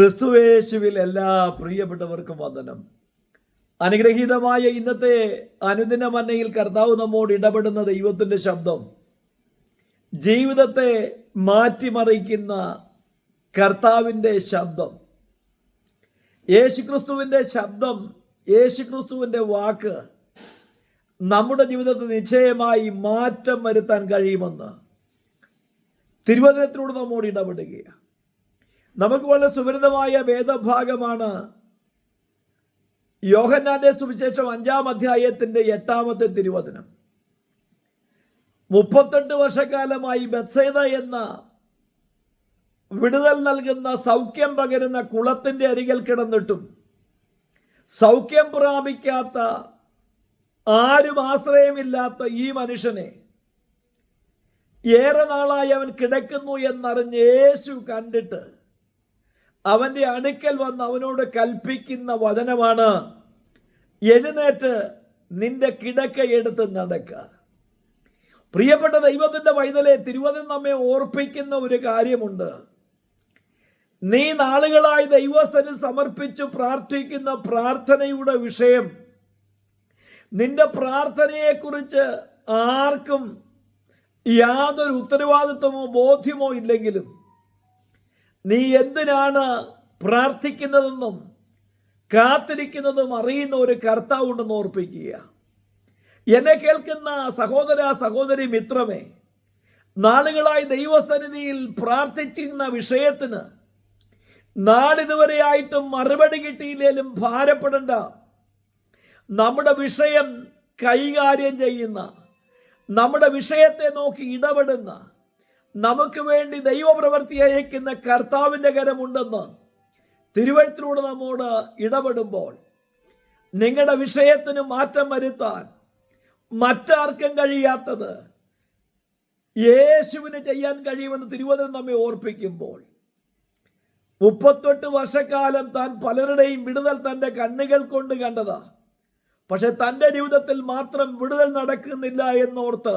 ക്രിസ്തുവേശുവിൽ എല്ലാ പ്രിയപ്പെട്ടവർക്കും വന്ദനം. അനുഗ്രഹീതമായ ഇന്നത്തെ അനുദിന മന്നയിൽ കർത്താവ് നമ്മോട് ഇടപെടുന്ന ദൈവത്തിന്റെ ശബ്ദം ജീവിതത്തെ മാറ്റിമറിക്കുന്ന കർത്താവിന്റെ ശബ്ദം യേശുക്രിസ്തുവിന്റെ ശബ്ദം യേശുക്രിസ്തുവിന്റെ വാക്ക് നമ്മുടെ ജീവിതത്തിൽ നിശ്ചയമായി മാറ്റം വരുത്താൻ കഴിയുമെന്ന് തിരുവചനത്തിലൂടെ നമ്മോട് ഇടപെടുകയാണ്. നമുക്ക് വളരെ സുപരിതമായ വേദഭാഗമാണ് യോഹന്നാന്റെ സുവിശേഷം അഞ്ചാം അധ്യായത്തിന്റെ എട്ടാമത്തെ തിരുവചനം. മുപ്പത്തെട്ട് വർഷക്കാലമായി ബത്സേത എന്ന വിടുതൽ നൽകുന്ന സൗഖ്യം പകരുന്ന കുളത്തിന്റെ അരികിൽ കിടന്നിട്ടും സൗഖ്യം പ്രാപിക്കാത്ത ആരും ആശ്രയമില്ലാത്ത ഈ മനുഷ്യനെ ഏറെ നാളായി അവൻ കിടക്കുന്നു എന്നറിഞ്ഞ് യേശു കണ്ടിട്ട് അവന്റെ അടുക്കൽ വന്ന് അവനോട് കൽപ്പിക്കുന്ന വചനമാണ് എഴുന്നേറ്റ് നിന്റെ കിടക്ക എടുത്ത് നടക്കുക പ്രിയപ്പെട്ട ദൈവത്തിന്റെ വൈതലെ തിരുവചനം നമ്മെ ഓർപ്പിക്കുന്ന ഒരു കാര്യമുണ്ട്. നീ നാളുകളായി ദൈവസ്ഥനിൽ സമർപ്പിച്ചു പ്രാർത്ഥിക്കുന്ന പ്രാർത്ഥനയുടെ വിഷയം നിന്റെ പ്രാർത്ഥനയെക്കുറിച്ച് ആർക്കും യാതൊരു ഉത്തരവാദിത്വമോ ബോധ്യമോ ഇല്ലെങ്കിലും നീ എന്തിനാണ് പ്രാർത്ഥിക്കുന്നതെന്നും കാത്തിരിക്കുന്നതും അറിയുന്ന ഒരു കർത്താവ് ഉണ്ടെന്ന് ഓർപ്പിക്കുക. എന്നെ കേൾക്കുന്ന സഹോദര സഹോദരി മിത്രമേ നാളുകളായി ദൈവസന്നിധിയിൽ പ്രാർത്ഥിച്ചിരുന്ന വിഷയത്തിന് നാളിതുവരെയായിട്ടും മറുപടി കിട്ടിയില്ലേലും ഭാരപ്പെടേണ്ട. നമ്മുടെ വിഷയം കൈകാര്യം ചെയ്യുന്ന നമ്മുടെ വിഷയത്തെ നോക്കി ഇടപെടുന്ന നമുക്ക് വേണ്ടി ദൈവപ്രവൃത്തി അയക്കുന്ന കർത്താവിന്റെ കരമുണ്ടെന്ന് തിരുവഴുത്തിലൂടെ നമ്മോട് ഇടപെടുമ്പോൾ നിങ്ങളുടെ വിഷയത്തിന് മാറ്റം വരുത്താൻ മറ്റാർക്കും കഴിയാത്തത് യേശുവിന് ചെയ്യാൻ കഴിയുമെന്ന് തിരുവനന്തപുരം നമ്മെ ഓർപ്പിക്കുമ്പോൾ മുപ്പത്തെട്ട് വർഷക്കാലം താൻ പലരുടെയും വിടുതൽ തന്റെ കണ്ണുകൾ കൊണ്ട് കണ്ടതാ. പക്ഷെ തന്റെ ജീവിതത്തിൽ മാത്രം വിടുതൽ നടക്കുന്നില്ല എന്നോർത്ത്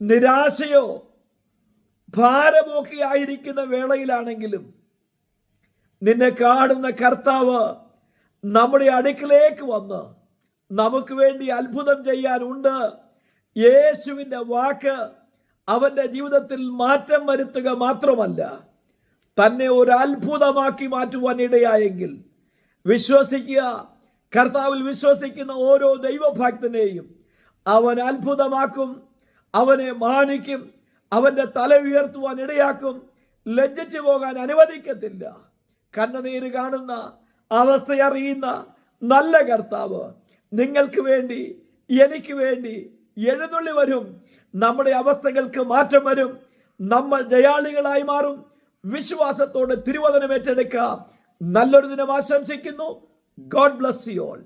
നിരാശയോ ഭാരമൊക്കെ ആയിരിക്കുന്ന വേളയിലാണെങ്കിലും നിന്നെ കാണുന്ന കർത്താവ് നമ്മുടെ അടുക്കിലേക്ക് വന്ന് നമുക്ക് വേണ്ടി അത്ഭുതം ചെയ്യാനുണ്ട്. യേശുവിന്റെ വാക്ക് അവന്റെ ജീവിതത്തിൽ മാറ്റം വരുത്തുക മാത്രമല്ല തന്നെ ഒരു അത്ഭുതമാക്കി മാറ്റുവാൻ ഇടയായെങ്കിൽ വിശ്വസിക്കുക. കർത്താവിൽ വിശ്വസിക്കുന്ന ഓരോ ദൈവഭക്തനെയും അവൻ അത്ഭുതമാക്കും അവനെ മാനിക്കും അവന്റെ തല ഉയർത്തുവാൻ ഇടയാക്കും. ലജ്ജിച്ചു പോകാൻ അനുവദിക്കത്തില്ല. കണ്ണുനീര് കാണുന്ന അവസ്ഥയറിയുന്ന നല്ല കർത്താവ് നിങ്ങൾക്ക് വേണ്ടി എനിക്ക് വേണ്ടി എഴുന്നള്ളി വരും. നമ്മുടെ അവസ്ഥകൾക്ക് മാറ്റം വരും. നമ്മൾ ജയാളികളായി മാറും. വിശ്വാസത്തോടെ തിരുവചനം ഏറ്റെടുക്കാം. നല്ലൊരു ദിനം ആശംസിക്കുന്നു. God bless you all